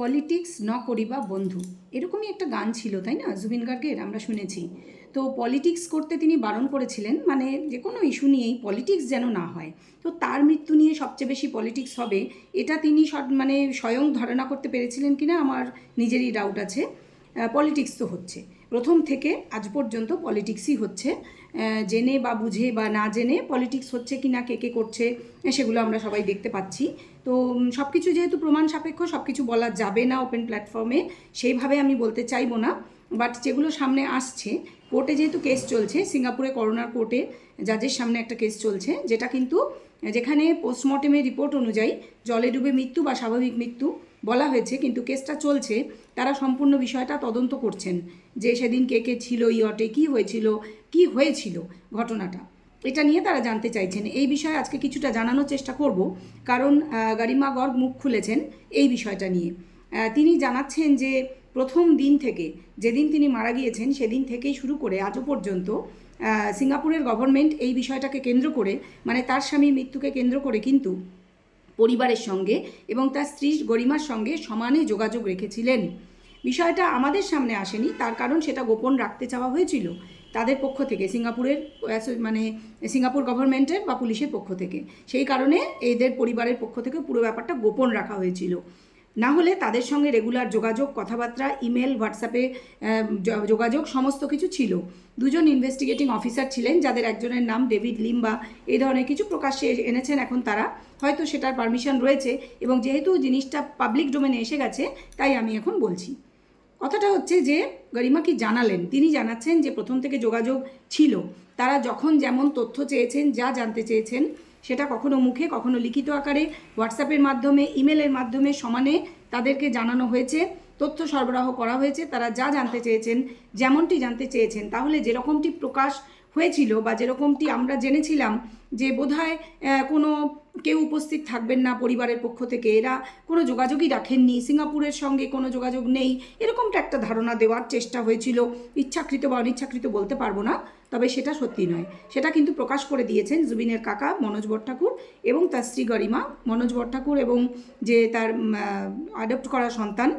Politics ন করিবা বন্ধু। এরকমই একটা গান ছিল, তাই না? জুবিন গার্গের, আমরা শুনেছি। তো পলিটিক্স করতে তিনি বারণ করেছিলেন মানে যে কোনো ইস্যু নিয়েই পলিটিক্স যেন না হয়। তো তার মৃত্যু নিয়ে সবচেয়ে বেশি পলিটিক্স হবে, এটা তিনি মানে স্বয়ং ধারণা করতে পেরেছিলেন কিনা আমার নিজেরই ডাউট আছে। পলিটিক্স তো হচ্ছে। প্রথম থেকে আজ পর্যন্ত পলিটিক্সই হচ্ছে। জেনে বা বুঝে বা না জেনে পলিটিক্স হচ্ছে কি না, কে কে করছে, সেগুলো আমরা সবাই দেখতে পাচ্ছি। তো সব কিছু যেহেতু প্রমাণ সাপেক্ষ সব কিছু বলা যাবে না ওপেন প্ল্যাটফর্মে সেইভাবে আমি বলতে চাইব না। বাট যেগুলো সামনে আসছে, কোর্টে যেহেতু কেস চলছে, সিঙ্গাপুরে করোনার কোর্টে জাজের সামনে একটা কেস চলছে, যেটা কিন্তু যেখানে পোস্টমর্টেমের রিপোর্ট অনুযায়ী জলে ডুবে মৃত্যু বা স্বাভাবিক মৃত্যু বলা হয়েছে, কিন্তু কেসটা চলছে, তারা সম্পূর্ণ বিষয়টা তদন্ত করছেন যে সেদিন কে কে ছিল ইয়টে কী হয়েছিল, কি হয়েছিল ঘটনাটা। এটা নিয়ে তারা জানতে চাইছেন। এই বিষয়ে আজকে কিছুটা জানানোর চেষ্টা করব, কারণ গারিমা গর্গ মুখ খুলেছেন এই বিষয়টা নিয়ে। তিনি জানাচ্ছেন যে প্রথম দিন থেকে, যেদিন তিনি মারা গিয়েছেন, সেদিন থেকেই শুরু করে আজও পর্যন্ত সিঙ্গাপুরের গভর্নমেন্ট এই বিষয়টাকে কেন্দ্র করে মানে তার স্বামীর মৃত্যুকে কেন্দ্র করে কিন্তু পরিবারের সঙ্গে এবং তার স্ত্রী গরিমার সঙ্গে সমানে যোগাযোগ রেখেছিলেন। বিষয়টা আমাদের সামনে আসেনি, তার কারণ সেটা গোপন রাখতে চাওয়া হয়েছিল তাদের পক্ষ থেকে, সিঙ্গাপুরের মানে সিঙ্গাপুর গভর্নমেন্টের বা পুলিশের পক্ষ থেকে। সেই কারণে এদের পরিবারের পক্ষ থেকে পুরো ব্যাপারটা গোপন রাখা হয়েছিল। না হলে তাদের সঙ্গে রেগুলার যোগাযোগ, কথাবার্তা ইমেল হোয়াটসঅ্যাপে যোগাযোগ সমস্ত কিছু ছিল। দুজন ইনভেস্টিগেটিং অফিসার ছিলেন যাদের একজনের নাম ডেভিড লিম্বা এই ধরনের কিছু প্রকাশ্যে এনেছেন এখন তারা। হয়তো সেটার পারমিশন রয়েছে এবং যেহেতু জিনিসটা পাবলিক ডোমেনে এসে গেছে, তাই আমি এখন বলছি। কথাটা হচ্ছে যে, গরিমা কি জানালেন? তিনি জানাচ্ছেন যে প্রথম থেকে যোগাযোগ ছিল। তারা যখন যেমন তথ্য চেয়েছেন, যা জানতে চেয়েছেন সেটা কখনো মুখে, কখনো লিখিত আকারে হোয়াটসঅ্যাপের মাধ্যমে ইমেলের মাধ্যমে সমানে তাদেরকে জানানো হয়েছে, তথ্য সরবরাহ করা হয়েছে, তারা যা জানতে চেয়েছেন, যেমনটি জানতে চেয়েছেন, তাহলে যেরকমটি প্রকাশ হয়েছিল বা যেরকমটি আমরা জেনেছিলাম যে বোধহয় কোনো কেউ উপস্থিত থাকবেন না পরিবারের পক্ষ থেকে। এরা কোনো যোগাযোগই রাখেননি। সিঙ্গাপুরের সঙ্গে কোনো যোগাযোগ নেই। এরকমটা একটা ধারণা দেওয়ার চেষ্টা হয়েছিল। ইচ্ছাকৃত বা অনিচ্ছাকৃত বলতে পারব না, তবে সেটা সত্যি নয়। সেটা কিন্তু প্রকাশ করে দিয়েছেন জুবিনের কাকা মনোজ বট্টাকুর এবং তার স্ত্রী গরিমা। মনোজ বট্টাকুর এবং যে তার অ্যাডপ্ট করা সন্তান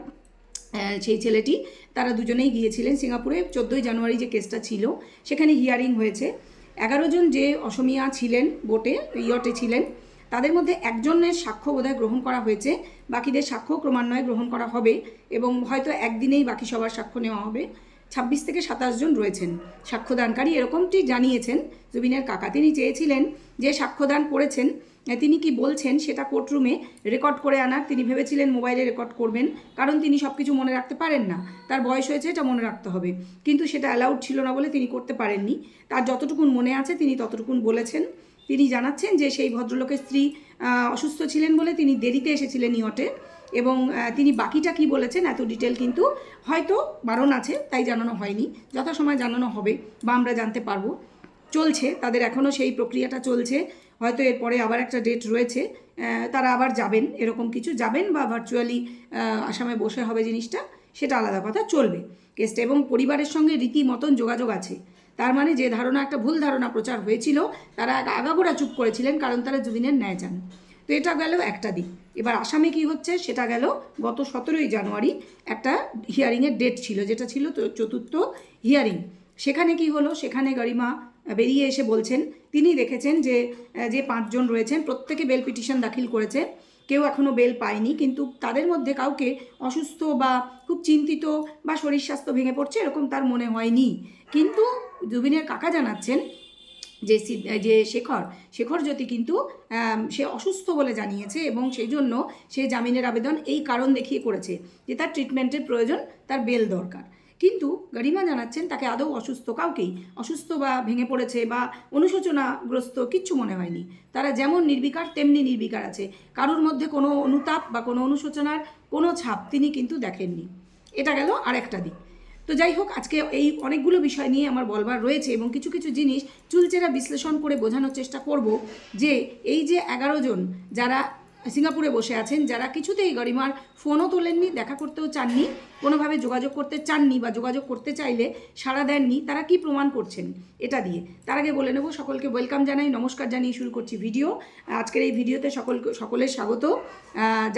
সেই ছেলেটি, তারা দুজনেই গিয়েছিলেন সিঙ্গাপুরে। চোদ্দোই জানুয়ারি যে কেসটা ছিল, সেখানে হিয়ারিং হয়েছে। এগারো জন যে অসমিয়া ছিলেন বোটে, ইয়টে ছিলেন তাদের মধ্যে একজনের সাক্ষ্য বোধহয় গ্রহণ করা হয়েছে, বাকিদের সাক্ষ্য ক্রমান্বয়ে গ্রহণ করা হবে এবং হয়তো একদিনেই বাকি সবার সাক্ষ্য নেওয়া হবে। ছাব্বিশ থেকে সাতাশ জন রয়েছেন। সাক্ষ্যদানকারী এরকমটি জানিয়েছেন জুবিনের কাকা। তিনি চেয়েছিলেন যে সাক্ষ্যদান করেছেন তিনি কি বলছেন সেটা কোর্টরুমে রেকর্ড করে আনার। তিনি ভেবেছিলেন মোবাইলে রেকর্ড করবেন, কারণ তিনি সব কিছু মনে রাখতে পারেন না। তার বয়স হয়েছে, এটা মনে রাখতে হবে। কিন্তু সেটা অ্যালাউড ছিল না বলে তিনি করতে পারেননি। তার যতটুকুন মনে আছে তিনি ততটুকুন বলেছেন। তিনি জানাচ্ছেন যে সেই ভদ্রলোকের স্ত্রী অসুস্থ ছিলেন বলে তিনি দেরিতে এসেছিলেন ইয়টে এবং তিনি বাকিটা কি বলেছেন এত ডিটেল কিন্তু হয়তো বারণ আছে, তাই জানানো হয়নি। যথাসময় জানানো হবে বা আমরা জানতে পারব। চলছে, তাদের এখনও সেই প্রক্রিয়াটা চলছে। হয়তো এরপরে আবার একটা ডেট রয়েছে তারা আবার যাবেন, এরকম কিছু যাবেন বা ভার্চুয়ালি আসামে বসে হবে জিনিসটা, সেটা আলাদা কথা, চলবে। কেসটা এবং পরিবারের সঙ্গে রীতিমতন যোগাযোগ আছে। তার মানে যে ধারণা, একটা ভুল ধারণা প্রচার হয়েছিল, তারা আগাগোড়া চুপ করেছিলেন, কারণ তারা জুবিনের ন্যায় চান। তো এটা গেল একটা দিক। এবার আসামে কি হচ্ছে, সেটা গেল গত সতেরোই জানুয়ারি একটা হিয়ারিংয়ের ডেট ছিল, যেটা ছিল চতুর্থ হিয়ারিং সেখানে কি হলো, সেখানে গরিমা বেরিয়ে এসে বলছেন তিনি দেখেছেন যে যে পাঁচজন রয়েছেন, প্রত্যেকে বেল পিটিশন দাখিল করেছে। কেউ এখনও বেল পায়নি, কিন্তু তাদের মধ্যে কাউকে অসুস্থ বা খুব চিন্তিত বা শরীর স্বাস্থ্য ভেঙে পড়ছে এরকম তার মনে হয়নি। কিন্তু জুবিনের কাকা জানাচ্ছেন যে যে শেখর শেখর জ্যোতি কিন্তু সে অসুস্থ বলে জানিয়েছে এবং সেই জন্য সে জামিনের আবেদন এই কারণ দেখিয়ে করেছে যে তার ট্রিটমেন্টের প্রয়োজন, তার বেল দরকার। কিন্তু গরিমা জানাচ্ছেন তাকে আদৌ অসুস্থ কাউকেই। অসুস্থ বা ভেঙে পড়েছে বা অনুশোচনাগ্রস্ত কিচ্ছু মনে হয়নি। তারা যেমন নির্বিকার, তেমনি নির্বিকার আছে। কারুর মধ্যে কোনো অনুতাপ বা কোনো অনুশোচনার কোনো ছাপ তিনি কিন্তু দেখেননি। এটা গেল আরেকটা দিক। তো যাই হোক, আজকে এই অনেকগুলো বিষয় নিয়ে আমার বলবার রয়েছে এবং কিছু কিছু জিনিস চুলচেরা বিশ্লেষণ করে বোঝানোর চেষ্টা করব যে এই যে এগারো জন যারা সিঙ্গাপুরে বসে আছেন যারা কিছুতেই গরিমার ফোনও তোলেননি, দেখা করতেও চাননি, কোনোভাবে যোগাযোগ করতে চাননি বা যোগাযোগ করতে চাইলে সাড়া দেননি, তারা কি প্রমাণ করছেন এটা দিয়ে? তার আগে বলে নেব, সকলকে ওয়েলকাম জানাই, নমস্কার জানিয়ে শুরু করছি ভিডিও। আজকের এই ভিডিওতে সকল সকলের স্বাগত।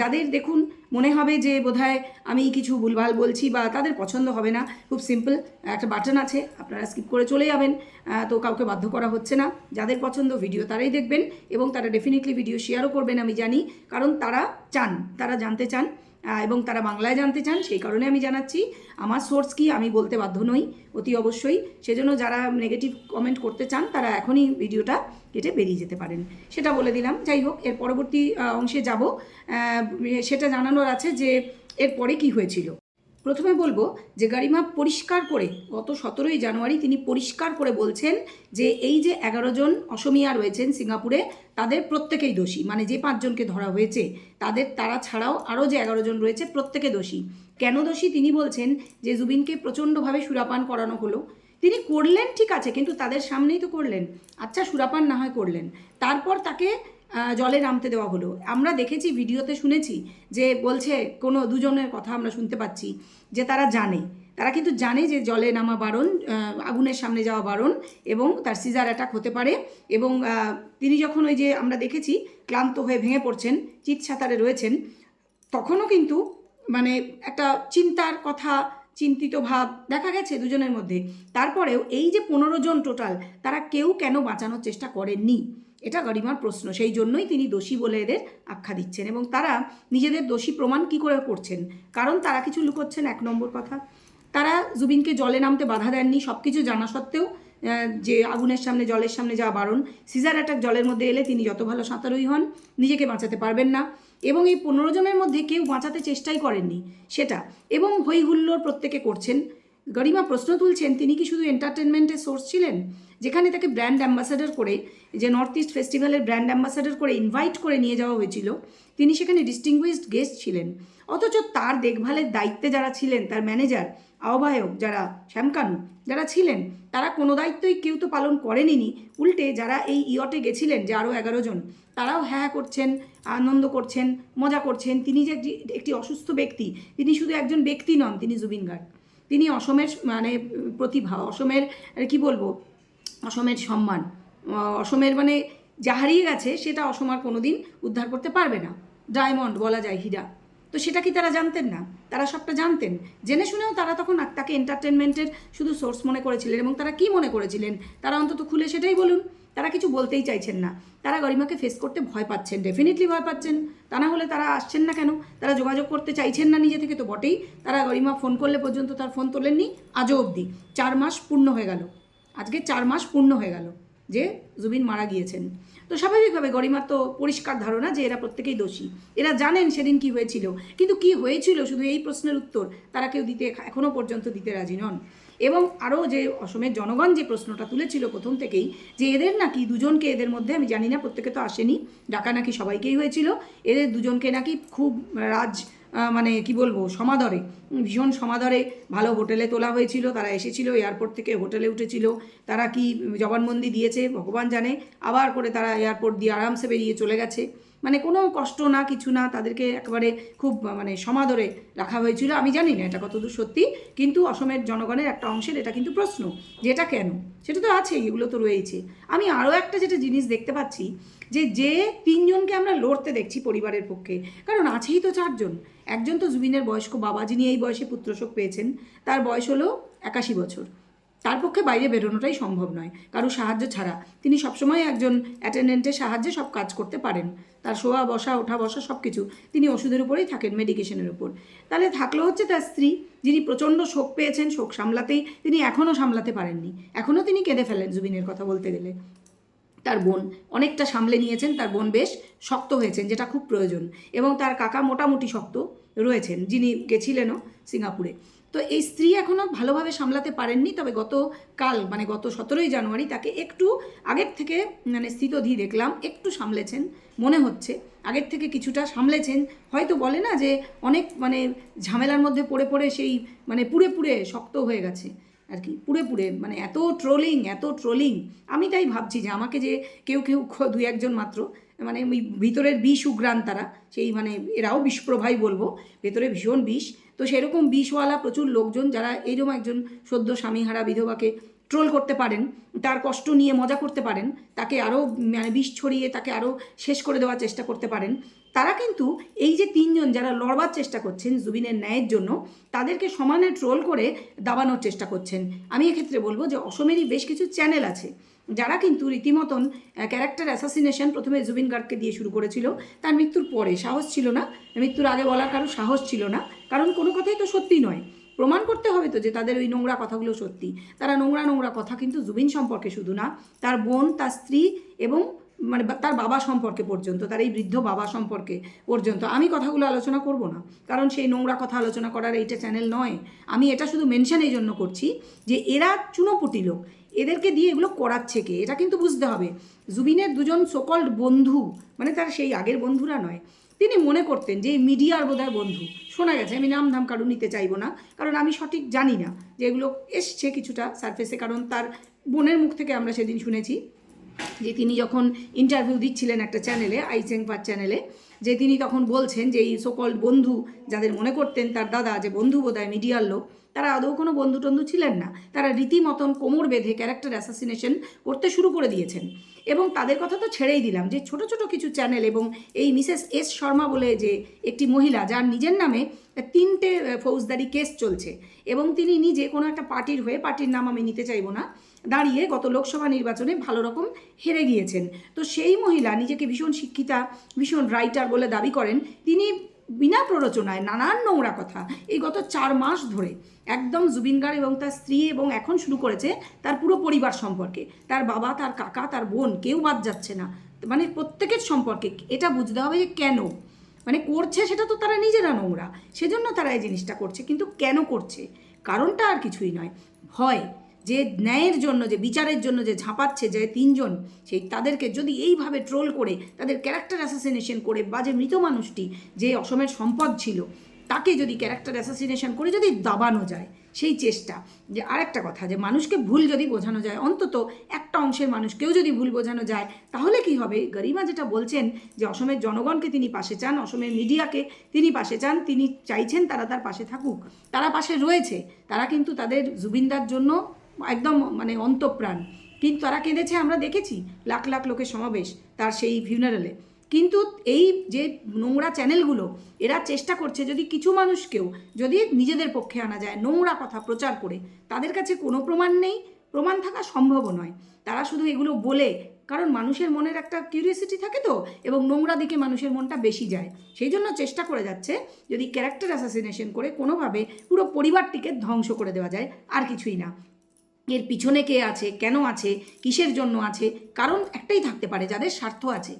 যাদের দেখুন, মনে হবে যে বোধহয় আমি কিছু ভুলভাল বলছি বা তাদের পছন্দ হবে না, খুব সিম্পল, একটা বাটন আছে, আপনারা স্কিপ করে চলে যাবেন। তো কাউকে বাধ্য করা হচ্ছে না। যাদের পছন্দ ভিডিও তারাই দেখবেন এবং তারা ডেফিনেটলি ভিডিও শেয়ারও করবেন, আমি জানি। কারণ তারা চান, তারা জানতে চান এবং তারা বাংলায় জানতে চান, সেই কারণে আমি জানাচ্ছি। আমার সোর্স কি আমি বলতে বাধ্য নই, অতি অবশ্যই। সেজন্য যারা নেগেটিভ কমেন্ট করতে চান, তারা এখনই ভিডিওটা কেটে বেরিয়ে যেতে পারেন। সেটা বলে দিলাম। যাই হোক, এর পরবর্তী অংশে যাব। সেটা জানানোর আছে যে এরপরে কি হয়েছিল। প্রথমে বলব যে গারিমা পরিষ্কার করে গত সতেরোই জানুয়ারি তিনি পরিষ্কার করে বলছেন যে এই যে এগারো জন অসমিয়া রয়েছেন সিঙ্গাপুরে, তাদের প্রত্যেকেই দোষী। মানে যে পাঁচজনকে ধরা হয়েছে, তাদের, তারা ছাড়াও আরও যে এগারো জন রয়েছে, প্রত্যেকে দোষী। কেন দোষী? তিনি বলছেন যে জুবিনকে প্রচণ্ডভাবে সুরাপান করানো হলো। তিনি করলেন ঠিক আছে, কিন্তু তাদের সামনেই তো করলেন। আচ্ছা সুরাপান না হয় করলেন। তারপর তাকে জলে নামতে দেওয়া হলো। আমরা দেখেছি, ভিডিওতে শুনেছি যে বলছে কোনো দুজনের কথা আমরা শুনতে পাচ্ছি যে তারা জানে। তারা কিন্তু জানে যে জলে নামা বারণ আগুনের সামনে যাওয়া বারণ এবং তার সিজার অ্যাটাক হতে পারে এবং তিনি যখন ওই যে আমরা দেখেছি, ক্লান্ত হয়ে ভেঙে পড়ছেন চিৎসাতারে রয়েছেন, তখনও কিন্তু মানে একটা চিন্তার কথা, চিন্তিত ভাব দেখা গেছে দুজনের মধ্যে। তারপরেও এই যে পনেরো জন টোটাল, তারা কেউ কেন বাঁচানোর চেষ্টা করেননি? এটা গরিমার প্রশ্ন। সেই জন্যই তিনি দোষী বলে এদের আখ্যা দিচ্ছেন এবং তারা নিজেদের দোষী প্রমাণ কি করে করছেন? কারণ তারা কিছু লুকোচ্ছেন, এক নম্বর কথা। তারা জুবিনকে জলে নামতে বাধা দেননি সব কিছু জানা সত্ত্বেও যে আগুনের সামনে, জলের সামনে যাওয়া বারণ, সিজার অ্যাটাক জলের মধ্যে এলে তিনি যত ভালো সাঁতারুই হন, নিজেকে বাঁচাতে পারবেন না। এবং এই পনেরো জনের মধ্যে কেউ বাঁচাতে চেষ্টাই করেননি, সেটা। এবং হই হুল্লোড় প্রত্যেকে করছেন। গরিমা প্রশ্ন তুলছেন, তিনি কি শুধু এন্টারটেনমেন্টের সোর্স ছিলেন? যেখানে তাকে ব্র্যান্ড অ্যাম্বাসাডার করে যে নর্থ ইস্ট ফেস্টিভ্যালের ব্র্যান্ড অ্যাম্বাসাডার করে ইনভাইট করে নিয়ে যাওয়া হয়েছিল, তিনি সেখানে ডিস্টিংগুইশড গেস্ট ছিলেন। অথচ তার দেখভালের দায়িত্বে যারা ছিলেন, তার ম্যানেজার আহ্বায়ক যারা শ্যামকানু, যারা ছিলেন, তারা কোনো দায়িত্বই কেউ তো পালন করেনি উল্টে যারা এই ইয়টে গেছিলেন, যে আরও এগারো জন, তারাও হ্যাঁ হ্যাঁ করছেন, আনন্দ করছেন, মজা করছেন। তিনি যে একটি অসুস্থ ব্যক্তি, তিনি শুধু একজন ব্যক্তি নন, তিনি জুবিন গার্গ। তিনি অসমের মানে প্রতিভা, অসমের কি বলব, অসমের সম্মান অসমের মানে যা হারিয়ে গেছে সেটা অসম আর কোনো দিন উদ্ধার করতে পারবে না। ডায়মন্ড বলা যায় হীরা। তো সেটা কি তারা জানতেন না? তারা সবটা জানতেন। জেনে শুনেও তারা তখন তাকে এন্টারটেনমেন্টের শুধু সোর্স মনে করেছিলেন এবং তারা কি মনে করেছিলেন? তারা অন্তত খুলে সেটাই বলুন। তারা কিছু বলতেই চাইছেন না। তারা গরিমাকে ফেস করতে ভয় পাচ্ছেন ডেফিনেটলি ভয় পাচ্ছেন। তা না হলে তারা আসছেন না কেন? তারা যোগাযোগ করতে চাইছেন না নিজে থেকে তো বটেই। তারা গরিমা ফোন করলে পর্যন্ত তার ফোন তোলেননি, আজও অবধি। চার মাস পূর্ণ হয়ে গেল। আজকে চার মাস পূর্ণ হয়ে গেল যে জুবিন মারা গিয়েছেন। তো স্বাভাবিকভাবে গরিমার তো পরিষ্কার ধারণা যে এরা প্রত্যেকেই দোষী। এরা জানেন সেদিন কি হয়েছিল। কিন্তু কি হয়েছিল শুধু এই প্রশ্নের উত্তর তারা কেউ দিতে এখনও পর্যন্ত দিতে রাজি নন। এবং আরও যে অসমের জনগণ যে প্রশ্নটা তুলেছিল প্রথম থেকেই, যে এদের নাকি দুজনকে এদের মধ্যে, আমি জানি না, প্রত্যেকে তো আসেনি, ডাকা নাকি সবাইকেই হয়েছিল, এদের দুজনকে নাকি খুব রাজ মানে কি বলব, সমাদরে, ভীষণ সমাদরে ভালো হোটেলে তোলা হয়েছিল, তারা এসেছিল, এয়ারপোর্ট থেকে হোটেলে উঠেছিল, তারা কি জবানবন্দি দিয়েছে ভগবান জানে, আবার করে তারা এয়ারপোর্ট দিয়ে আরামসে বেরিয়ে চলে গেছে। মানে কোনো কষ্ট না, কিছু না, তাদেরকে একেবারে খুব মানে সমাদরে রাখা হয়েছিল। আমি জানি না এটা কতদূর সত্যি, কিন্তু অসমের জনগণের একটা অংশের এটা কিন্তু প্রশ্ন যে এটা কেন? সেটা তো আছেই, এগুলো তো রয়েছে আমি আরও একটা যেটা জিনিস দেখতে পাচ্ছি, যে যে তিনজনকে আমরা লড়তে দেখছি পরিবারের পক্ষে, কারণ আছেই তো চারজন। একজন তো জুবিনের বয়স্ক বাবা যিনি এই বয়সে পুত্রশোক পেয়েছেন, তার বয়স হলো একাশি বছর। তার পক্ষে বাইরে বেরোনোটাই সম্ভব নয়। কারও সাহায্য ছাড়া। তিনি সবসময় একজন অ্যাটেন্ডেন্টের সাহায্যে সব কাজ করতে পারেন। তার শোয়া, বসা, ওঠা, বসা সব কিছু তিনি ওষুধের উপরেই থাকেন মেডিকেশনের উপর। তাহলে থাকল হচ্ছে তার স্ত্রী, যিনি প্রচণ্ড শোক পেয়েছেন, শোক সামলাতেই তিনি এখনও সামলাতে পারেননি। এখনও তিনি কেঁদে ফেলেন জুবিনের কথা বলতে গেলে। তার বোন অনেকটা সামলে নিয়েছেন, তার বোন বেশ শক্ত হয়েছেন, যেটা খুব প্রয়োজন। এবং তার কাকা মোটামুটি শক্ত রয়েছেন, যিনি গেছিলেনও সিঙ্গাপুরে। তো এই স্ত্রী এখনও ভালোভাবে সামলাতে পারেননি, তবে গতকাল মানে গত সতেরোই জানুয়ারি তাকে একটু আগের থেকে মানে স্থিতধি দেখলাম, একটু সামলেছেন মনে হচ্ছে। আগের থেকে কিছুটা সামলেছেন, হয়তো বলে না যে অনেক মানে ঝামেলার মধ্যে পড়ে পড়ে সেই মানে পুড়ে পুড়ে শক্ত হয়ে গেছে আর কি, পুড়ে পুড়ে মানে এত ট্রোলিং এত ট্রোলিং আমি তাই ভাবছি যে আমাকে যে কেউ কেউ দুই একজন মাত্র মানে ওই ভিতরের বিষ উগ্রান তারা, সেই মানে এরাও বিষপ্রভাই বলব, ভেতরে ভীষণ বিষ। তো সেরকম বিষওয়ালা প্রচুর লোকজন যারা এইরকম একজন সদ্য স্বামীহারা বিধবাকে ট্রোল করতে পারেন, তার কষ্ট নিয়ে মজা করতে পারেন, তাকে আরও মানে বিষ ছড়িয়ে তাকে আরও শেষ করে দেওয়ার চেষ্টা করতে পারেন, তারা কিন্তু এই যে তিনজন যারা লড়বার চেষ্টা করছেন জুবিনের ন্যায়ের জন্য, তাদেরকে সমানে ট্রোল করে দাবানোর চেষ্টা করছেন। আমি এক্ষেত্রে বলব যে অসমেরই বেশ কিছু চ্যানেল আছে। যারা কিন্তু রীতিমতন ক্যারেক্টার অ্যাসাসিনেশন প্রথমে জুবিন গার্গকে দিয়ে শুরু করেছিল, তার মৃত্যুর পরে সাহস ছিল না। মৃত্যুর আগে বলার কারও সাহস ছিল না। কারণ কোনো কথাই তো সত্যি নয়। প্রমাণ করতে হবে তো যে তাদের ওই নোংরা কথাগুলো সত্যি। তারা নোংরা নোংরা কথা কিন্তু জুবিন সম্পর্কে শুধু না, তার বোন, তার স্ত্রী এবং মানে তার বাবা সম্পর্কে পর্যন্ত, তার এই বৃদ্ধ বাবা সম্পর্কে পর্যন্ত। আমি কথাগুলো আলোচনা করব না, কারণ সেই নোংরা কথা আলোচনা করার এইটা চ্যানেল নয়। আমি এটা শুধু মেনশন এই জন্য করছি যে এরা চুনোপুটি লোক। এদেরকে দিয়ে এগুলো করাচ্ছে কে? এটা কিন্তু বুঝতে হবে। জুবিনের দুজন সোকল্ড বন্ধু মানে তার সেই আগের বন্ধুরা নয়। তিনি মনে করতেন যে মিডিয়ার বোধহয় বন্ধু। শোনা গেছে, আমি নাম ধাম কারও নিতে চাইব না, কারণ আমি সঠিক জানি না যে এগুলো এসছে কিছুটা সারফেসে কারণ তার বোনের মুখ থেকে আমরা সেদিন শুনেছি। যে তিনি যখন ইন্টারভিউ দিচ্ছিলেন একটা চ্যানেলে আই আইচেংপার চ্যানেলে যে তিনি তখন বলছেন যে এই সোকল্ড বন্ধু যাদের মনে করতেন তার দাদা যে বন্ধু বোধহয় মিডিয়ার লোক, তারা আদৌ কোনো বন্ধু টন্ধু ছিলেন না। তারা রীতিমতন কোমর বেঁধে ক্যারেক্টার অ্যাসাসিনেশন করতে শুরু করে দিয়েছেন। এবং তাদের কথা তো ছেড়েই দিলাম যে ছোট ছোট কিছু চ্যানেল এবং এই মিসেস এস শর্মা বলে যে একটি মহিলা, যার নিজের নামে তিনটে ফৌজদারি কেস চলছে। এবং তিনি নিজে কোনো একটা পার্টির হয়ে, পার্টির নাম আমি নিতে চাইব না। দাঁড়িয়ে গত লোকসভা নির্বাচনে ভালো রকম হেরে গিয়েছেন। তো সেই মহিলা নিজেকে ভীষণ শিক্ষিতা, ভীষণ রাইটার বলে দাবি করেন। তিনি বিনা প্ররোচনায় নানান নোংরা কথা এই গত চার মাস ধরে একদম জুবিন গার্গ এবং তার স্ত্রী এবং এখন শুরু করেছে তার পুরো পরিবার সম্পর্কে। তার বাবা, তার কাকা, তার বোন কেউ বাদ যাচ্ছে না। মানে প্রত্যেকের সম্পর্কে এটা বুঝতে হবে যে কেন? মানে করছে সেটা তো তারা নিজেরা নোংরা। সেজন্য তারা এই জিনিসটা করছে, কিন্তু কেন করছে? কারণটা আর কিছুই নয়। ভয় যে ন্যায়ের জন্য, যে বিচারের জন্য যে ঝাঁপাচ্ছে যে তিনজন, সেই তাদেরকে যদি এইভাবে ট্রোল করে, তাদের ক্যারেক্টার অ্যাসাসিনেশন করে বা যে মৃত মানুষটি যে অসমের সম্পদ ছিল, তাকে যদি ক্যারেক্টার অ্যাসাসিনেশন করে যদি দাবানো যায়, সেই চেষ্টা। যে আরেকটা কথা, যে মানুষকে ভুল যদি বোঝানো যায়, অন্তত একটা অংশের মানুষকেও যদি ভুল বোঝানো যায়, তাহলে কি হবে? গরিমা যেটা বলছেন যে অসমের জনগণকে তিনি পাশে চান, অসমের মিডিয়াকে তিনি পাশে চান, তিনি চাইছেন তারা তার পাশে থাকুক। তারা পাশে রয়েছে, তারা কিন্তু তাদের জুবিনদার জন্য একদম মানে অন্তপ্রাণ। কিন্তু তারা কেঁদেছে, আমরা দেখেছি। লাখ লাখ লোকের সমাবেশ, তার সেই ফিউনারেলে কিন্তু এই যে নোংরা চ্যানেলগুলো এরা চেষ্টা করছে যদি কিছু মানুষকেও যদি নিজেদের পক্ষে আনা যায়, নোংরা কথা প্রচার করে, তাদের কাছে কোনো প্রমাণ নেই, প্রমাণ থাকা সম্ভবও নয়। তারা শুধু এগুলো বলে, কারণ মানুষের মনের একটা কিউরিয়াসিটি থাকে তো, এবং নোংরা দিকে মানুষের মনটা বেশি যায়। সেই জন্য চেষ্টা করে যাচ্ছে যদি ক্যারেক্টার অ্যাসাসিনেশন করে কোনোভাবে পুরো পরিবারটিকে ধ্বংস করে দেওয়া যায়, আর কিছুই না। এর পিছনে কে আছে, কেন আছে, কিসের জন্য আছে, কারণ একটাই থাকতে পারে, যাদের স্বার্থ আছে।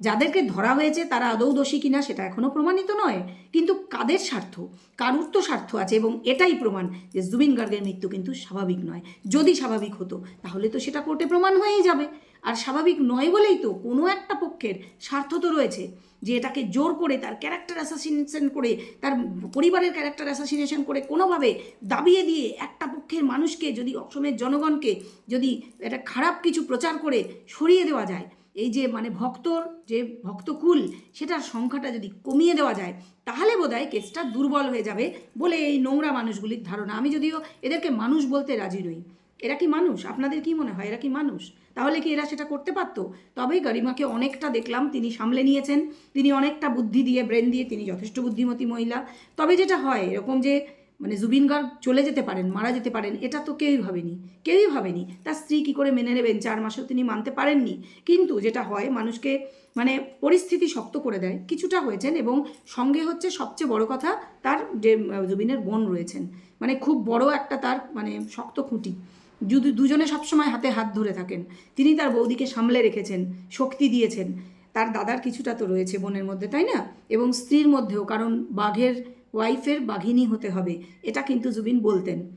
যাদেরকে ধরা হয়েছে তারা আদৌ দোষী কিনা সেটা এখনও প্রমাণিত নয়, কিন্তু কাদের স্বার্থ? কারুর তো স্বার্থ আছে এবং এটাই প্রমাণ যে জুবিন গার্গের মৃত্যু কিন্তু স্বাভাবিক নয়। যদি স্বাভাবিক হতো, তাহলে তো সেটা কোর্টে প্রমাণ হয়েই যাবে। আর স্বাভাবিক নয় বলেই তো কোনো একটা পক্ষের স্বার্থ তো রয়েছে যে এটাকে জোর করে তার ক্যারেক্টার অ্যাসাসিনেশন করে, তার পরিবারের ক্যারেক্টার অ্যাসাসিনেশন করে কোনোভাবে দাবিয়ে দিয়ে একটা পক্ষের মানুষকে যদি অসমের জনগণকে যদি এটা খারাপ কিছু প্রচার করে সরিয়ে দেওয়া যায়, এই যে মানে ভক্তর যে ভক্তকুল সেটার সংখ্যাটা যদি কমিয়ে দেওয়া যায়, তাহলে বোধহয় কেসটা দুর্বল হয়ে যাবে বলে এই নোংরা মানুষগুলির ধারণা। আমি যদিও এদেরকে মানুষ বলতে রাজি রই এরা কি মানুষ? আপনাদের কি মনে হয়? এরা কি মানুষ? তাহলে কি এরা সেটা করতে পারতো? তবেই গরিমাকে অনেকটা দেখলাম তিনি সামলে নিয়েছেন। তিনি অনেকটা বুদ্ধি দিয়ে ব্রেন দিয়ে তিনি যথেষ্ট বুদ্ধিমতী মহিলা। তবে যেটা হয়, এরকম যে মানে জুবিন গার্গ চলে যেতে পারেন, মারা যেতে পারেন, এটা তো কেউই ভাবেনি। কেউই ভাবেনি। তার স্ত্রী কী করে মেনে নেবেন? চার মাসেও তিনি মানতে পারেননি। কিন্তু যেটা হয়, মানুষকে মানে পরিস্থিতি শক্ত করে দেয়। কিছুটা হয়েছেন এবং সঙ্গে হচ্ছে সবচেয়ে বড় কথা, তার যে জুবিনের বোন রয়েছেন। মানে খুব বড় একটা তার মানে শক্ত খুঁটি। যদি দুজনে সবসময় হাতে হাত ধরে থাকেন, তিনি তার বৌদিকে সামলে রেখেছেন, শক্তি দিয়েছেন। তার দাদার কিছুটা তো রয়েছে বোনের মধ্যে, তাই না? এবং স্ত্রীর মধ্যেও, কারণ বাঘের ওয়াইফের বাঘিনী হতে হবে, এটা কিন্তু জুবিন বলতেন।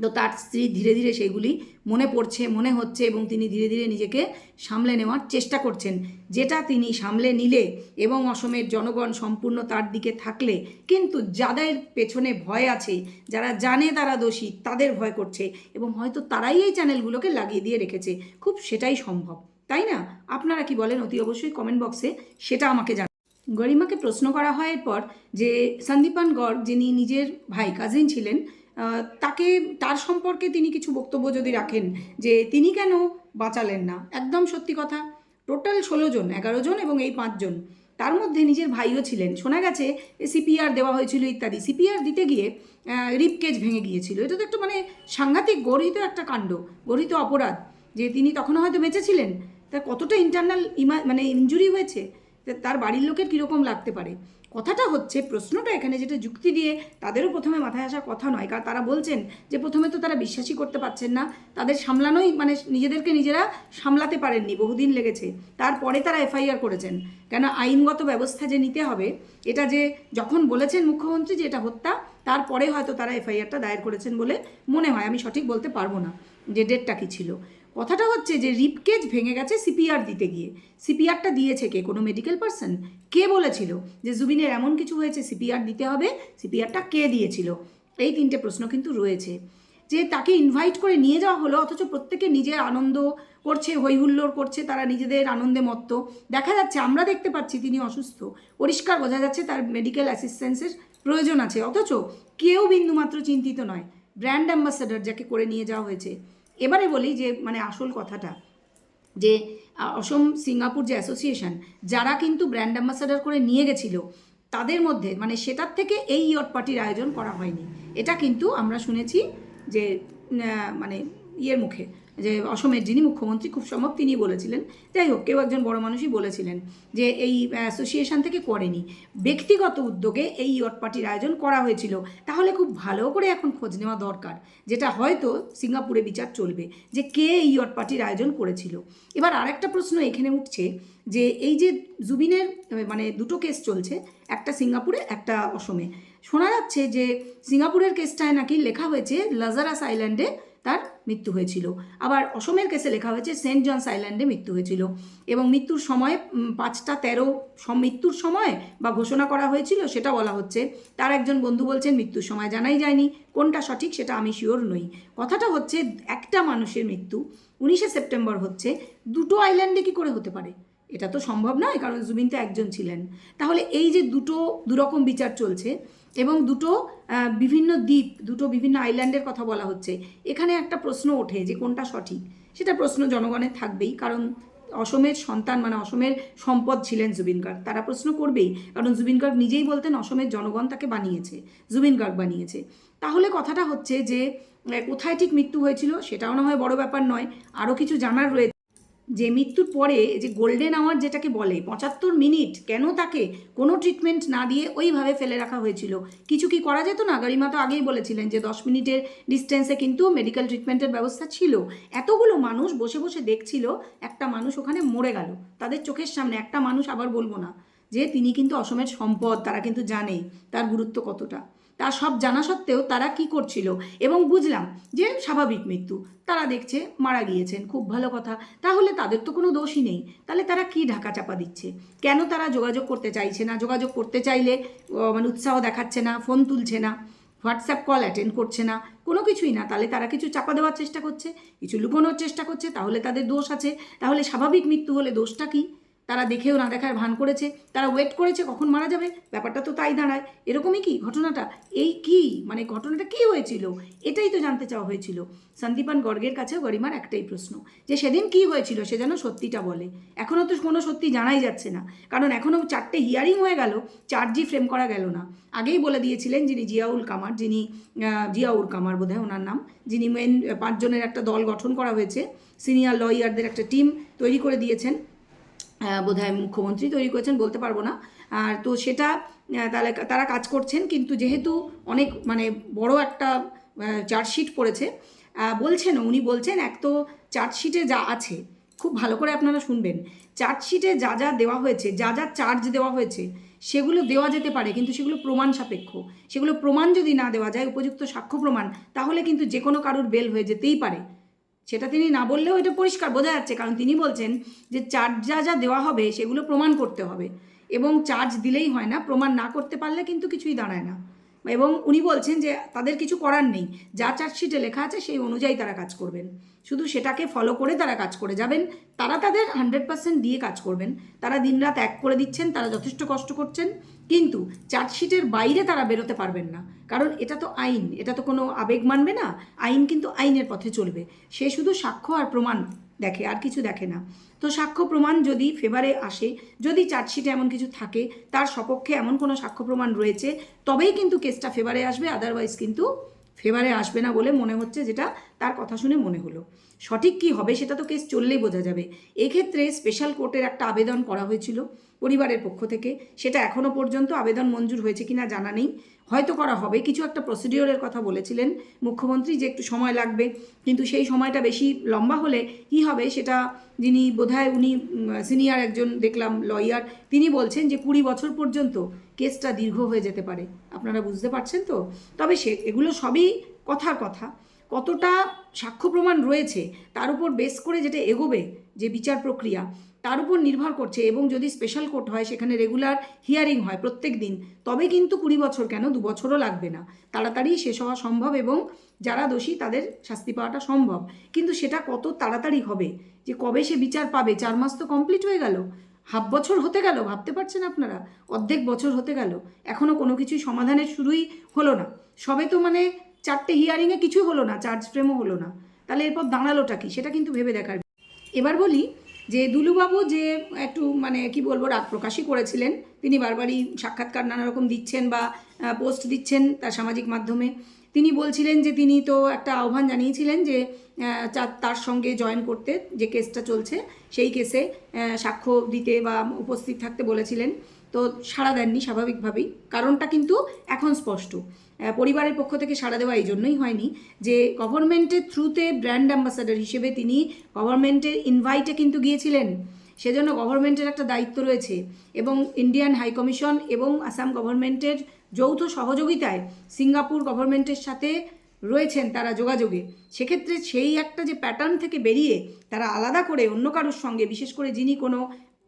তো তার স্ত্রী ধীরে ধীরে সেগুলি মনে পড়ছে, মনে হচ্ছে এবং তিনি ধীরে ধীরে নিজেকে সামলে নেওয়ার চেষ্টা করছেন। যেটা তিনি সামলে নিলে এবং অসমের জনগণ সম্পূর্ণ তার দিকে থাকলে কিন্তু যাদের পেছনে ভয় আছে, যারা জানে তারা দোষী, তাদের ভয় করছে এবং হয়তো তারাই এই চ্যানেলগুলোকে লাগিয়ে দিয়ে রেখেছে। খুব সেটাই সম্ভব, তাই না? আপনারা কি বলেন অতি অবশ্যই কমেন্ট বক্সে সেটা আমাকে জানান। গরিমাকে প্রশ্ন করা হয় এরপর যে, সন্দীপান গড় যিনি নিজের ভাই কাজিন ছিলেন তাকে, তার সম্পর্কে তিনি কিছু বক্তব্য যদি রাখেন যে তিনি কেন বাঁচালেন না, একদম সত্যি কথা, টোটাল ষোলো জন, এগারো জন এবং এই পাঁচজন তার মধ্যে নিজের ভাইও ছিলেন। শোনা গেছে সিপিআর দেওয়া হয়েছিল ইত্যাদি। সিপিআর দিতে গিয়ে রিপকেজ ভেঙে গিয়েছিল। এটা তো একটা মানে সাংঘাতিক গরিত একটা কাণ্ড গরিত অপরাধ যে তিনি তখনও হয়তো বেঁচেছিলেন তার কতটা ইন্টারনাল ইমা মানে ইনজুরি হয়েছে? তার বাড়ির লোকের কীরকম লাগতে পারে? কথাটা হচ্ছে, প্রশ্নটা এখানে যেটা যুক্তি দিয়ে তাদেরও প্রথমে মাথায় আসার কথা নয়। কারণ তারা বলছেন যে প্রথমে তো তারা বিশ্বাসই করতে পারছেন না। তাদের সামলানোই মানে নিজেদেরকে নিজেরা সামলাতে পারেননি, বহুদিন লেগেছে। তারপরে তারা এফআইআর করেছেন। কেন আইনগত ব্যবস্থা যে নিতে হবে, এটা যে যখন বলেছেন মুখ্যমন্ত্রী যে এটা হত্যা, তারপরে হয়তো তারা এফআইআরটা দায়ের করেছেন বলে মনে হয়। আমি সঠিক বলতে পারব না যে ডেটটা কী ছিল। কথাটা হচ্ছে যে রিপকেজ ভেঙে গেছে সিপিআর দিতে গিয়ে। সিপিআরটা দিয়েছে কে? কোনো মেডিকেল পার্সন কে বলেছিল যে জুবিনের এমন কিছু হয়েছে, সিপিআর দিতে হবে? সিপিআরটা কে দিয়েছিল? এই তিনটে প্রশ্ন কিন্তু রয়েছে। যে তাকে ইনভাইট করে নিয়ে যাওয়া হলো, অথচ প্রত্যেকে নিজে আনন্দ করছে হইহুল্লোড় করছে, তারা নিজেদের আনন্দে মত্ত। দেখা যাচ্ছে, আমরা দেখতে পাচ্ছি তিনি অসুস্থ। পরিষ্কার বোঝা যাচ্ছে তার মেডিকেল অ্যাসিস্ট্যান্সের প্রয়োজন আছে। অথচ কেউ বিন্দুমাত্র চিন্তিত নয়। ব্র্যান্ড অ্যাম্বাসাডার যাকে করে নিয়ে যাওয়া হয়েছে। এবারে বলি যে মানে আসল কথাটা, যে অসম সিঙ্গাপুর যে অ্যাসোসিয়েশন, যারা কিন্তু ব্র্যান্ড অ্যাম্বাসাডার করে নিয়ে গেছিল, তাদের মধ্যে মানে সেটার থেকে এই ইয়ট পার্টির আয়োজন করা হয়নি। এটা কিন্তু আমরা শুনেছি যে মানে ইয়ের মুখে যে অসমের যিনি মুখ্যমন্ত্রী, খুব সম্ভব তিনি বলেছিলেন। যাই হোক, কেউ একজন বড় মানুষই বলেছিলেন যে এই অ্যাসোসিয়েশন থেকে করেনি। ব্যক্তিগত উদ্যোগে এই ইয়ট পার্টির আয়োজন করা হয়েছিল। তাহলে খুব ভালো করে এখন খোঁজ নেওয়া দরকার, যেটা হয়তো সিঙ্গাপুরে বিচার চলবে, যে কে এই ইয়ট পার্টির আয়োজন করেছিল। এবার আরেকটা প্রশ্ন এখানে উঠছে যে এই যে জুবিনের মানে দুটো কেস চলছে, একটা সিঙ্গাপুরে, একটা অসমে। শোনা যাচ্ছে যে সিঙ্গাপুরের কেসটায় নাকি লেখা হয়েছে, লাজারাস আইল্যান্ডে মৃত্যু হয়েছিল। আবার অসমের কেসে লেখা হয়েছে, সেন্ট জনস আইল্যান্ডে মৃত্যু হয়েছিল। এবং মৃত্যুর সময় পাঁচটা তেরো মৃত্যুর সময় বা ঘোষণা করা হয়েছিল, সেটা বলা হচ্ছে। তার একজন বন্ধু বলছেন, মৃত্যুর সময় জানাই যায়নি। কোনটা সঠিক সেটা আমি শিওর নই। কথাটা হচ্ছে, একটা মানুষের মৃত্যু উনিশে সেপ্টেম্বর হচ্ছে, দুটো আইল্যান্ডে কি করে হতে পারে? এটা তো সম্ভব নয়, কারণ জুবিন তো একজন ছিলেন। তাহলে এই যে দুটো দুরকম বিচার চলছে এবং দুটো বিভিন্ন দ্বীপ, দুটো বিভিন্ন আইল্যান্ডের কথা বলা হচ্ছে। এখানে একটা প্রশ্ন ওঠে যে কোনটা সঠিক? সেটা প্রশ্ন জনগণের থাকবেই, কারণ অসমের সন্তান মানে অসমের সম্পদ ছিলেন জুবিন গার্গ তারা প্রশ্ন করবেই, কারণ জুবিন গার্গ নিজেই বলতেন অসমের জনগণ তাকে বানিয়েছে জুবিন গার্গ বানিয়েছে। তাহলে কথাটা হচ্ছে যে কোথায় ঠিক মৃত্যু হয়েছিল সেটাও না হয় বড় ব্যাপার নয় আরও কিছু জানার রয়েছে। যে মৃত্যুর পরে যে গোল্ডেন আওয়ার যেটাকে বলে, পঁচাত্তর মিনিট কেন তাকে কোনো ট্রিটমেন্ট না দিয়ে ওইভাবে ফেলে রাখা হয়েছিল? কিছু কি করা যেত না? গাড়িমা তো আগেই বলেছিলেন যে দশ মিনিটের ডিস্টেন্সে কিন্তু মেডিকেল ট্রিটমেন্টের ব্যবস্থা ছিল। এতগুলো মানুষ বসে বসে দেখছিল, একটা মানুষ ওখানে মরে গেল। তাদের চোখের সামনে একটা মানুষ আবার বলব না যে তিনি কিন্তু অসমের সম্পদ, তারা কিন্তু জানে তার গুরুত্ব কতটা। তা সব জানা সত্ত্বেও তারা কি করছিল? এবং বুঝলাম যে স্বাভাবিক মৃত্যু। তারা দেখছে মারা গিয়েছেন। খুব ভালো কথা। তাহলে তাদের তো কোনো দোষই নেই। তাহলে তারা কি ঢাকা চাপা দিচ্ছে? কেন তারা যোগাযোগ করতে চাইছে না? যোগাযোগ করতে চাইলে মানে উৎসাহ দেখাচ্ছে না, ফোন তুলছে না, হোয়াটসঅ্যাপ কল অ্যাটেন্ড করছে না, কোনো কিছুই না। তাহলে তারা কিছু চাপা দেওয়ার চেষ্টা করছে? কিছু লুকোনোর চেষ্টা করছে? তাহলে তাদের দোষ আছে। তাহলে স্বাভাবিক মৃত্যু হলে দোষটা কি? তারা দেখেও না দেখার ভান করেছে তারা ওয়েট করেছে কখন মারা যাবে ব্যাপারটা তো তাই দাঁড়ায়। এরকমই কি ঘটনাটা? এই কি? মানে ঘটনাটা কি হয়েছিল? এটাই তো জানতে চাওয়া হয়েছিল। সন্দীপান গর্গের কাছেও গরিমার একটাই প্রশ্ন যে সেদিন কি হয়েছিল সে যেন সত্যিটা বলে। এখনও তো কোনো সত্যি জানাই যাচ্ছে না কারণ এখনও চারটে হিয়ারিং হয়ে গেল চার্জই ফ্রেম করা গেল না। আগেই বলে দিয়েছিলেন যিনি জিয়াউল কামার যিনি আহ, জিয়াউর কামার বোধহয় ওনার নাম যিনি মেন পাঁচজনের একটা দল গঠন করা হয়েছে সিনিয়র লয়ারদের একটা টিম তৈরি করে দিয়েছেন। বোধহয় মুখ্যমন্ত্রী তৈরি করেছেন, বলতে পারব না। আর তো সেটা তাহলে তারা কাজ করছেন, কিন্তু যেহেতু অনেক মানে বড় একটা চার্জশিট পড়েছে বলছেন, উনি বলছেন, এক তো চার্জশিটে যা আছে, খুব ভালো করে আপনারা শুনবেন, চার্জশিটে যা যা দেওয়া হয়েছে, যা যা চার্জ দেওয়া হয়েছে, সেগুলো দেওয়া যেতে পারে, কিন্তু সেগুলো প্রমাণ সাপেক্ষ। সেগুলো প্রমাণ যদি না দেওয়া যায়, উপযুক্ত সাক্ষ্য প্রমাণ, তাহলে কিন্তু যে কোনো কারুর বেল হয়ে যেতেই পারে। সেটা তিনি না বললেও এটা পরিষ্কার, বোঝা যাচ্ছে। কারণ তিনি বলছেন যে চার্জ যা যা দেওয়া হবে সেগুলো প্রমাণ করতে হবে। এবং চার্জ দিলেই হয় না, প্রমাণ না করতে পারলে কিন্তু কিছুই দাঁড়ায় না। এবং উনি বলছেন যে তাদের কিছু করার নেই। যা চার্জশিটে লেখা আছে সেই অনুযায়ী তারা কাজ করবেন। শুধু সেটাকে ফলো করে তারা কাজ করে যাবেন। তারা তাদের হান্ড্রেড পার্সেন্ট দিয়ে কাজ করবেন। তারা দিনরাত এক করে দিচ্ছেন, তারা যথেষ্ট কষ্ট করছেন। কিন্তু চার্জশিটের বাইরে তারা বেরোতে পারবেন না। কারণ এটা তো আইন। এটা তো কোনো আবেগ মানবে না। আইন কিন্তু আইনের পথে চলবে। সে শুধু সাক্ষ্য আর প্রমাণ দেখে, আর কিছু দেখে না। তো সাক্ষ্য প্রমাণ যদি ফেভারে আসে, যদি চার্জশিটে এমন কিছু থাকে, তার সপক্ষে এমন কোনো সাক্ষ্য প্রমাণ রয়েছে, তবেই কিন্তু কেসটা ফেভারে আসবে আদারওয়াইজ কিন্তু ফেভারে আসবে না বলে মনে হচ্ছে যেটা তার কথা শুনে মনে হলো। সঠিক কি হবে সেটা তো কেস চললেই বোঝা যাবে। এক্ষেত্রে স্পেশাল কোর্টের একটা আবেদন করা হয়েছিল পরিবারের পক্ষ থেকে। সেটা এখনও পর্যন্ত আবেদন মঞ্জুর হয়েছে কিনা জানা নেই। হয়তো করা হবে। কিছু একটা প্রসিডিওরের কথা বলেছিলেন মুখ্যমন্ত্রী যে একটু সময় লাগবে। কিন্তু সেই সময়টা বেশি লম্বা হলে কি হবে সেটা যিনি বোধহয় উনি সিনিয়র একজন দেখলাম লয়ার তিনি বলছেন যে কুড়ি বছর পর্যন্ত কেসটা দীর্ঘ হয়ে যেতে পারে। আপনারা বুঝতে পারছেন তো? তবে সে, এগুলো সবই কথার কথা। কতটা সাক্ষ্য প্রমাণ রয়েছে, তার উপর বেস করে যেটা এগোবে যে বিচার প্রক্রিয়া, তার উপর নির্ভর করছে এবং যদি স্পেশাল কোর্ট হয়, সেখানে রেগুলার হিয়ারিং হয় প্রত্যেক দিন, তবে কিন্তু কুড়ি বছর কেন? দু বছরও লাগবে না। তাড়াতাড়ি শেষ হওয়া সম্ভব এবং যারা দোষী, তাদের শাস্তি পাওয়াটা সম্ভব। কিন্তু সেটা কত তাড়াতাড়ি হবে? যে কবে সে বিচার পাবে? চার মাস তো কমপ্লিট হয়ে গেল। হাফ বছর হতে গেল, ভাবতে পারছেন আপনারা? অর্ধেক বছর হতে গেল। এখনও কোনো কিছুই সমাধানের শুরুই হলো না। সবে তো মানে চারটে হিয়ারিংয়ে কিছুই হলো না চার্জ ফ্রেমও হলো না। তাহলে এরপর দাঁড়ালোটা কি? সেটা কিন্তু ভেবে দেখার এবার বলি যে দুলুবাবু যে একটু মানে কি বলব, রাগ প্রকাশই করেছিলেন। তিনি বারবারই সাক্ষাৎকার নানা রকম দিচ্ছেন বা পোস্ট দিচ্ছেন তার সামাজিক মাধ্যমে। তিনি বলছিলেন যে তিনি তো একটা আহ্বান জানিয়েছিলেন যে তার সঙ্গে জয়েন করতে যে কেসটা চলছে, সেই কেসে সাক্ষ্য দিতে বা উপস্থিত থাকতে বলেছিলেন। তো সাড়া দেননি স্বাভাবিকভাবেই। কারণটা কিন্তু এখন স্পষ্ট। পরিবারের পক্ষ থেকে সাড়া দেওয়া এই জন্যই হয়নি যে গভর্নমেন্টের থ্রুতে ব্র্যান্ড অ্যাম্বাসাডার হিসেবে তিনি গভর্নমেন্টের ইনভাইটে কিন্তু গিয়েছিলেন। সেজন্য গভর্নমেন্টের একটা দায়িত্ব রয়েছে এবং ইন্ডিয়ান হাই কমিশন এবং আসাম গভর্নমেন্টের যৌথ সহযোগিতায় সিঙ্গাপুর গভর্নমেন্টের সাথে রয়েছেন তারা যোগাযোগে। সেক্ষেত্রে সেই একটা যে প্যাটার্ন থেকে বেরিয়ে তারা আলাদা করে অন্য কারোর সঙ্গে, বিশেষ করে যিনি কোনো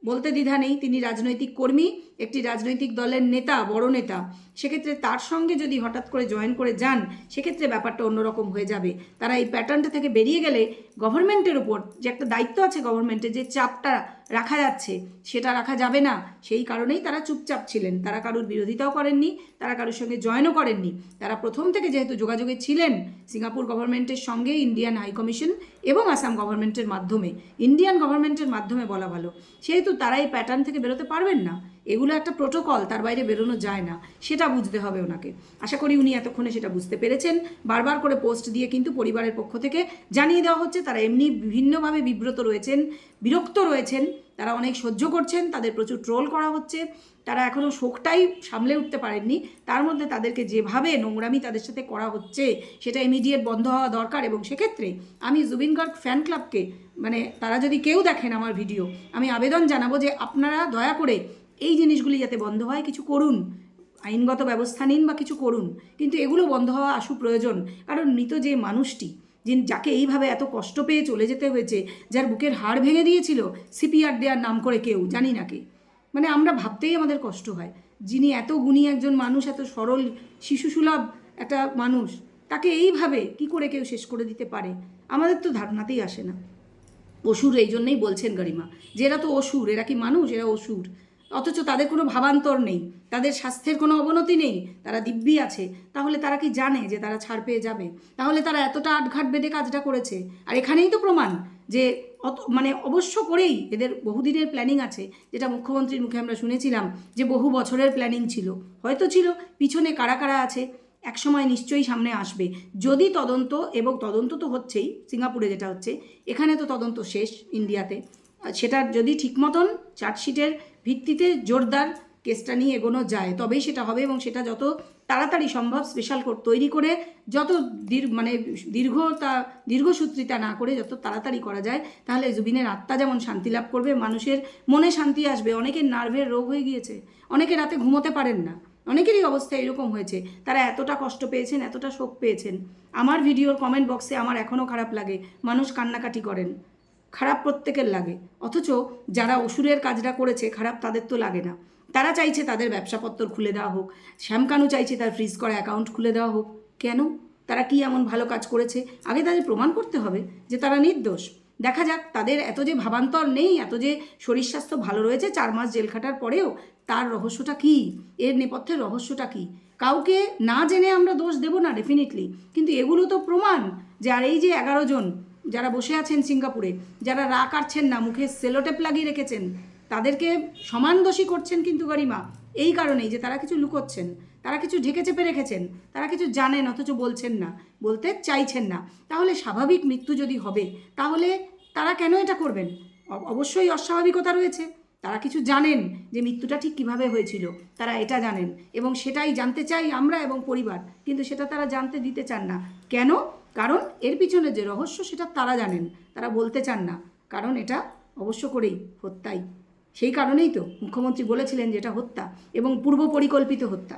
বলতে দ্বিধা নেই। তিনি রাজনৈতিক কর্মী একটি রাজনৈতিক দলের নেতা বড় নেতা। সেক্ষেত্রে তার সঙ্গে যদি হঠাৎ করে জয়েন করে যান, সেক্ষেত্রে ব্যাপারটা অন্যরকম হয়ে যাবে। তারা এই প্যাটার্নটা থেকে বেরিয়ে গেলে গভর্নমেন্টের উপর যে একটা দায়িত্ব আছে গভর্নমেন্টের যে চাপটা রাখা যাচ্ছে, সেটা রাখা যাবে না। সেই কারণেই তারা চুপচাপ ছিলেন। তারা কারোর বিরোধিতাও করেননি, তারা কারোর সঙ্গে জয়েনও করেননি। তারা প্রথম থেকে যেহেতু যোগাযোগে ছিলেন, সিঙ্গাপুর গভর্নমেন্টের সঙ্গে ইন্ডিয়ান হাই কমিশন এবং আসাম গভর্নমেন্টের মাধ্যমে ইন্ডিয়ান গভর্নমেন্টের মাধ্যমে বলা ভালো। সেহেতু তারা এই প্যাটার্ন থেকে বেরোতে পারবেন না। এগুলো একটা প্রোটোকল, তার বাইরে বেরোনো যায় না। সেটা বুঝতে হবে ওনাকে। আশা করি উনি এতক্ষণে সেটা বুঝতে পেরেছেন। বারবার করে পোস্ট দিয়ে কিন্তু পরিবারের পক্ষ থেকে জানিয়ে দেওয়া হচ্ছে, তারা এমনি বিভিন্নভাবে বিব্রত রয়েছেন, বিরক্ত রয়েছেন। তারা অনেক সহ্য করছেন, তাদের প্রচুর ট্রোল করা হচ্ছে। তারা এখনও শোকটাই সামলে উঠতে পারেননি। তার মধ্যে তাদেরকে যেভাবে নোংরামি তাদের সাথে করা হচ্ছে, সেটা ইমিডিয়েট বন্ধ হওয়া দরকার এবং সেক্ষেত্রে আমি জুবিন গার্গ ফ্যান ক্লাবকে মানে তারা যদি কেউ দেখেন আমার ভিডিও আমি আবেদন জানাব যে আপনারা দয়া করে এই জিনিসগুলি যাতে বন্ধ হয়, কিছু করুন। আইনগত ব্যবস্থা নিন বা কিছু করুন। কিন্তু এগুলো বন্ধ হওয়া আশু প্রয়োজন। কারণ মৃত যে মানুষটি, যিনি, যাকে এইভাবে এত কষ্ট পেয়ে চলে যেতে হয়েছে, যার বুকের হাড় ভেঙে দিয়েছিল, সিপিআর দেওয়ার নাম করে কেউ, জানি না কে। মানে আমরা ভাবতেই আমাদের কষ্ট হয়। যিনি এত গুণী একজন মানুষ, এত সরল, শিশুসুলভ একটা মানুষ, তাকে এইভাবে কি করে কেউ শেষ করে দিতে পারে? আমাদের তো ধারণাতেই আসে না। অসুর এই জন্যই বলছেন গরিমা। যে এরা তো অসুর, এরা কি মানুষ? এরা অসুর। অথচ তাদের কোনো ভাবান্তর নেই। তাদের স্বাস্থ্যের কোনো অবনতি নেই। তারা দিব্যি আছে। তাহলে তারা কি জানে যে তারা ছাড় পেয়ে যাবে? তাহলে তারা এতটা আটঘাট বেঁধে কাজটা করেছে। আর এখানেই তো প্রমাণ যে অত মানে অবশ্য করেই এদের বহুদিনের প্ল্যানিং আছে, যেটা মুখ্যমন্ত্রীর মুখে আমরা শুনেছিলাম যে বহু বছরের প্ল্যানিং ছিল। হয়তো ছিল, পিছনে কারা কারা আছে, একসময় নিশ্চয়ই সামনে আসবে। যদি তদন্ত, এবং তদন্ত তো হচ্ছেই, সিঙ্গাপুরে যেটা হচ্ছে, এখানে তো তদন্ত শেষ ইন্ডিয়াতে। সেটা যদি ঠিক মতন চার্জশিটের ভিত্তিতে জোরদার কেসটা নিয়ে এগোনো যায়, তবেই সেটা হবে এবং সেটা যত তাড়াতাড়ি সম্ভব স্পেশাল কোর্ট তৈরি করে, যত দীর্ঘ মানে দীর্ঘ তা দীর্ঘসূত্রিতা না করে যত তাড়াতাড়ি করা যায়, তাহলে জুবিনের আত্মা যেমন শান্তি লাভ করবে, মানুষের মনে শান্তি আসবে, অনেকের নার্ভের রোগ হয়ে গিয়েছে, অনেকে রাতে ঘুমোতে পারেন না, অনেকেরই অবস্থা এরকম হয়েছে, তারা এতটা কষ্ট পেয়েছেন, এতটা শোক পেয়েছেন। আমার ভিডিওর কমেন্ট বক্সে আমার এখনও খারাপ লাগে, মানুষ কান্নাকাটি করেন। খারাপ প্রত্যেকের লাগে। অথচ যারা অসুরের কাজটা করেছে, খারাপ তাদের তো লাগে না। তারা চাইছে তাদের ব্যবসাপত্র খুলে দেওয়া হোক, শ্যামকানু চাইছে তার ফ্রিজ করা অ্যাকাউন্ট খুলে দেওয়া হোক। কেন? তারা কি এমন ভালো কাজ করেছে? আগে তাদের প্রমাণ করতে হবে যে তারা নির্দোষ। দেখা যাক, তাদের এত যে ভাবান্তর নেই, এত যে শরীর স্বাস্থ্য ভালো রয়েছে, চার মাস জেল খাটার পরেও তার রহস্যটা কি? এর নেপথ্যের রহস্যটা কি? কাউকে না জেনে আমরা দোষ দেব না ডেফিনেটলি কিন্তু এগুলো তো প্রমাণ যে, আর এই যে এগারো জন যারা বসে আছেন সিঙ্গাপুরে, যারা রা কাটছেন না, মুখে সেলোটেপ লাগিয়ে রেখেছেন, তাদেরকে সমান দোষী করছেন কিন্তু গরিমা। এই কারণেই যে তারা কিছু লুকোচ্ছেন, তারা কিছু ঢেকে চেপে রেখেছেন, তারা কিছু জানেন, অথচ বলছেন না, বলতে চাইছেন না। তাহলে স্বাভাবিক মৃত্যু যদি হবে, তাহলে তারা কেন এটা করবেন? অবশ্যই অস্বাভাবিকতা রয়েছে। তারা কিছু জানেন যে মৃত্যুটা ঠিক কীভাবে হয়েছিল, তারা এটা জানেন। এবং সেটাই জানতে চাই আমরা এবং পরিবার, কিন্তু সেটা তারা জানতে দিতে চান না। কেন? কারণ এর পিছনে যে রহস্য সেটা তারা জানেন, তারা বলতে চান না। কারণ এটা অবশ্য করেই হত্যাই। সেই কারণেই তো মুখ্যমন্ত্রী বলেছিলেন যে এটা হত্যা এবং পূর্ব পরিকল্পিত হত্যা।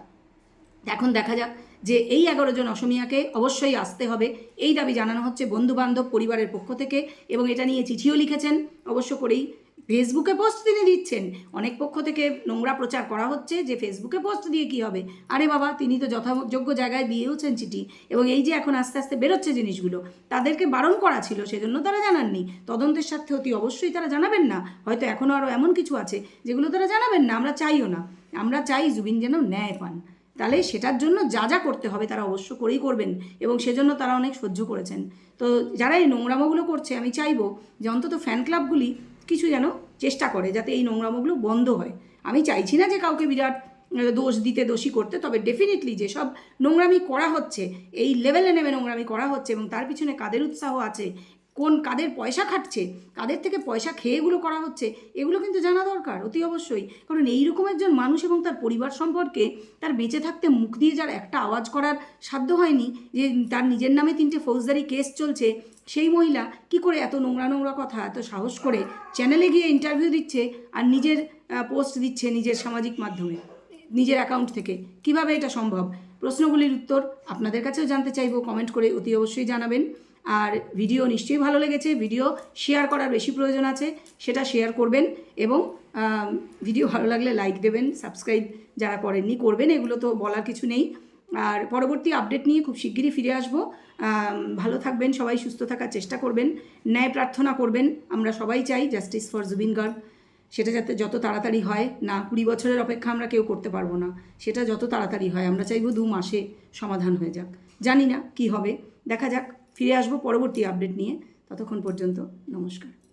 এখন দেখা যাক যে এই এগারো জন অসমিয়াকে অবশ্যই আসতে হবে। এই দাবি জানানো হচ্ছে বন্ধুবান্ধব পরিবারের পক্ষ থেকে এবং এটা নিয়ে চিঠিও লিখেছেন। অবশ্য করেই ফেসবুকে পোস্ট তিনি দিচ্ছেন। অনেক পক্ষ থেকে নোংরা প্রচার করা হচ্ছে যে ফেসবুকে পোস্ট দিয়ে কি হবে? আরে বাবা, তিনি তো যথাযোগ্য জায়গায় দিয়েওছেন চিঠি এবং এই যে এখন আস্তে আস্তে বেরোচ্ছে জিনিসগুলো, তাদেরকে বারণ করা ছিল, সেজন্য তারা জানাননি। তদন্তের সাথে অতি অবশ্যই তারা জানাবেন না। হয়তো এখনও আরও এমন কিছু আছে যেগুলো তারা জানাবেন না, আমরা চাইও না। আমরা চাই জুবিন যেন ন্যায় পান। তাহলে সেটার জন্য যা যা করতে হবে তারা অবশ্য করেই করবেন এবং সেজন্য তারা অনেক সহ্য করেছেন। তো যারা এই নোংরামোগুলো করছে, আমি চাইব যে অন্তত ফ্যান ক্লাবগুলি কিছু যেন চেষ্টা করে যাতে এই নোংরামোগুলো বন্ধ হয়। আমি চাইছি না যে কাউকে বিরাট দোষ দিতে, দোষী করতে, তবে ডেফিনেটলি যেসব নোংরামি করা হচ্ছে, এই লেভেলে নেমে নোংরামি করা হচ্ছে এবং তার পিছনে কাদের উৎসাহ আছে কোন কাদের পয়সা খাটছে, কাদের থেকে পয়সা খেয়ে এগুলো করা হচ্ছে, এগুলো কিন্তু জানা দরকার অতি অবশ্যই। কারণ এইরকম একজন মানুষ এবং তার পরিবার সম্পর্কে তার বেঁচে থাকতে মুখ দিয়ে যার একটা আওয়াজ করার সাধ্য হয়নি, যে তার নিজের নামে তিনটে ফৌজদারি কেস চলছে, সেই মহিলা কি করে এত নোংরা নোংরা কথা, এত সাহস করে চ্যানেলে গিয়ে ইন্টারভিউ দিচ্ছে আর নিজের পোস্ট দিচ্ছে নিজের সামাজিক মাধ্যমে, নিজের অ্যাকাউন্ট থেকে? কীভাবে এটা সম্ভব? প্রশ্নগুলির উত্তর আপনাদের কাছেও জানতে চাইব কমেন্ট করে অতি অবশ্যই জানাবেন। আর ভিডিও নিশ্চয়ই ভালো লেগেছে ভিডিও শেয়ার করার বেশি প্রয়োজন আছে, সেটা শেয়ার করবেন এবং ভিডিও ভালো লাগলে লাইক দেবেন সাবস্ক্রাইব যারা করেননি করবেন, এগুলো তো বলার কিছু নেই। আর পরবর্তী আপডেট নিয়ে খুব শিগগিরই ফিরে আসব। ভালো থাকবেন, সবাই সুস্থ থাকার চেষ্টা করবেন, ন্যায় প্রার্থনা করবেন, আমরা সবাই চাই জাস্টিস ফর জুবিন গার্গ সেটা যাতে যত তাড়াতাড়ি হয়, না কুড়ি বছরের অপেক্ষা আমরা কেউ করতে পারব না, সেটা যত তাড়াতাড়ি হয়, আমরা চাইব দু মাসে সমাধান হয়ে যাক। জানি না কি হবে, দেখা যাক। ফিরে আসব পরবর্তী আপডেট নিয়ে। ততক্ষণ পর্যন্ত নমস্কার।